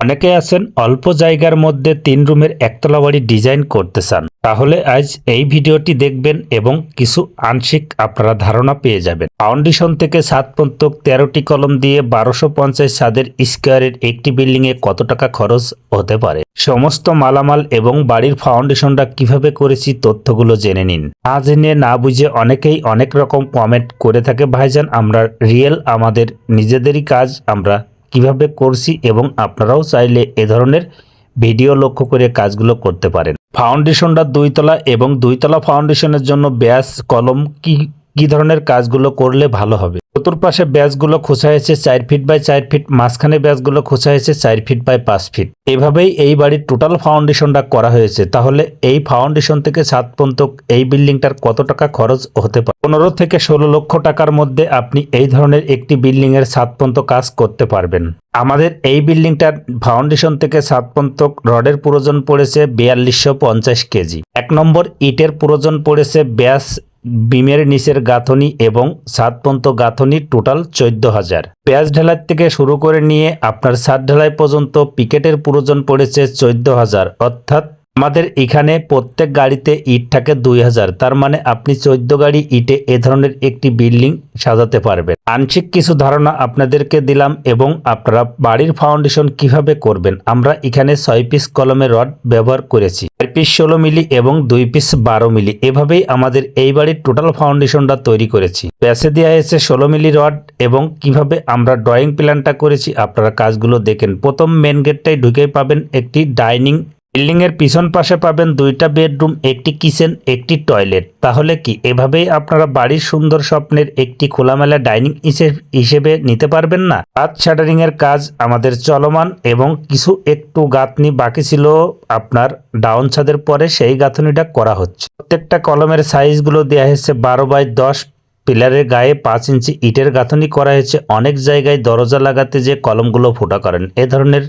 অনেকে আছেন অল্প জায়গার মধ্যে তিন রুমের একতলা বাড়ি ডিজাইন করতে চান। তাহলে আজ এই ভিডিওটি দেখবেন এবং কিছু আংশিক আপনারা ধারণা পেয়ে যাবেন। ফাউন্ডেশন থেকে সাত পর্যন্ত তেরোটি কলম দিয়ে বারোশো পঞ্চাশ সাদের স্কোয়ারের একটি বিল্ডিংয়ে কত টাকা খরচ হতে পারে? সমস্ত মালামাল এবং বাড়ির ফাউন্ডেশনটা কীভাবে করেছি তথ্যগুলো জেনে নিন। না জেনে না বুঝে অনেকেই অনেক রকম কমেন্ট করে থাকে, ভাইজান, আমরা রিয়েল আমাদের নিজেদেরই কাজ, আমরা কীভাবে করছি এবং আপনারাও চাইলে এ ধরনের ভিডিও লক্ষ্য করে কাজগুলো করতে পারেন। ফাউন্ডেশনটা দুইতলা এবং দুইতলা ফাউন্ডেশনের জন্য ব্যাস, কলম, কি কি ধরনের কাজগুলো করলে ভালো হবে? চতুর্পাশে ব্যাসগুলো খোঁচা হয়েছে চার ফিট বাই চার ফিট, মাঝখানে ব্যাসগুলো খোঁচা হয়েছে চার ফিট বাই পাঁচ ফিট। এভাবেই এই বাড়ির টোটাল ফাউন্ডেশনটা করা হয়েছে। তাহলে এই ফাউন্ডেশন থেকে সাত পর্যন্ত এই বিল্ডিংটার কত টাকা খরচ হতে পারে? পনেরো থেকে ষোলো লক্ষ টাকার মধ্যে আপনি এই ধরনের একটি বিল্ডিং এর সাত পর্যন্ত কাজ করতে পারবেন। আমাদের এই বিল্ডিংটার ফাউন্ডেশন থেকে সাত পর্যন্ত রডের প্রয়োজন পড়েছে বিয়াল্লিশশো পঞ্চাশ কেজি। এক নম্বর ইটের প্রয়োজন পড়েছে ব্যাস বিমের নিচের গাঁথনি এবং সাতপন্ত গাঁথনি টোটাল চোদ্দ হাজার। পেঁয়াজ ঢালাই থেকে শুরু করে নিয়ে আপনার সাত ঢালাই পর্যন্ত পিকেটের প্রয়োজন পড়েছে চোদ্দ হাজার, অর্থাৎ আমাদের এখানে প্রত্যেক গাড়িতে ইট থাকে দুই হাজার। তার মানে আপনি চোদ্দ গাড়ি ইটে এ ধরনের একটি বিল্ডিং সাজাতে পারবেন। আংশিক কিছু ধারণা আপনাদেরকে দিলাম এবং আপনারা বাড়ির ফাউন্ডেশন কীভাবে করবেন। আমরা এখানে ছয় পিস কলমের রড ব্যবহার করেছি। চার পিস ষোলো মিলি এবং দুই পিস বারো মিলি। এভাবেই আমাদের এই বাড়ির টোটাল ফাউন্ডেশনটা তৈরি করেছি। প্যাসে দেওয়া হয়েছে ষোলো মিলি রড এবং কীভাবে আমরা ড্রয়িং প্ল্যানটা করেছি আপনারা কাজগুলো দেখেন। প্রথম মেন গেটটাই ঢুকে পাবেন একটি ডাইনিং বিল্ডিং এর পিছন পাশে পাবেন দুইটা বেডরুম, একটি কিচেন, একটি টয়লেট। তাহলে কি এভাবেই আপনারা বাড়ির সুন্দর স্বপ্নের একটি খোলামেলা ডাইনিং হিসেবে নিতে পারবেন না? কাজ শাটারিং এর কাজ আমাদের চলমান এবং কিছু একটু গাঁথনি বাকি ছিল আপনার ডাউন ছাদের পরে সেই গাঁথনিটা করা হচ্ছে। প্রত্যেকটা কলমের সাইজগুলো দেওয়া হয়েছে বারো বাই দশ পিলারের গায়ে পাঁচ ইঞ্চি ইটের গাঁথনি করা হয়েছে। অনেক জায়গায় দরজা লাগাতে যে কলমগুলো ফোটা করেন। এ ধরনের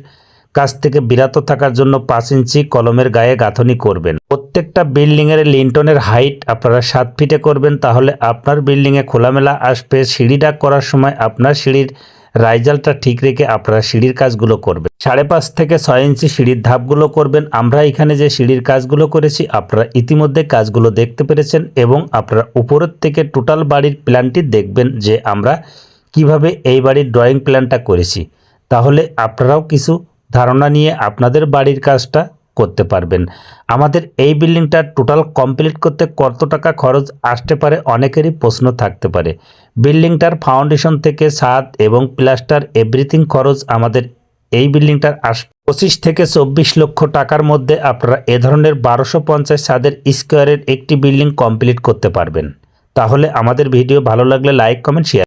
কাছ থেকে বিরত থাকার জন্য পাঁচ ইঞ্চি কলমের গায়ে গাঁথনি করবেন। প্রত্যেকটা বিল্ডিং এর লিন্টনের হাইট আপনারা সাত ফিটে করবেন, তাহলে আপনার বিল্ডিং এ খোলামেলা আসবে সিঁড়িটা করার সময় আপনার সিঁড়ির রাইজালটা ঠিক রেখে আপনারা সিঁড়ির কাজগুলো করবেন। সাড়ে পাঁচ থেকে ছয় ইঞ্চি সিঁড়ির ধাপগুলো করবেন। আমরা এখানে যে সিঁড়ির কাজগুলো করেছি, আপনারা ইতিমধ্যে কাজগুলো দেখতে পেরেছেন এবং আপনারা উপরের থেকে টোটাল বাড়ির প্ল্যানটি দেখবেন যে আমরা কীভাবে এই বাড়ির ড্রয়িং প্ল্যানটা করেছি। তাহলে আপনারাও কিছু ধারণা নিয়ে আপনাদের বাড়ির কাজটা করতে পারবেন। আমাদের এই বিল্ডিংটা টোটাল কমপ্লিট করতে কত টাকা খরচ আসতে পারে অনেকেরই প্রশ্ন থাকতে পারে। বিল্ডিংটার ফাউন্ডেশন থেকে ছাদ এবং প্লাস্টার এভরিথিং খরচ আমাদের এই বিল্ডিংটার আস পঁচিশ থেকে চব্বিশ লক্ষ টাকার মধ্যে আপনারা এ ধরনের বারোশো পঞ্চাশ ছাদের স্কোয়ারের একটি বিল্ডিং কমপ্লিট করতে পারবেন। তাহলে আমাদের ভিডিও ভালো লাগলে লাইক, কমেন্ট শেয়ার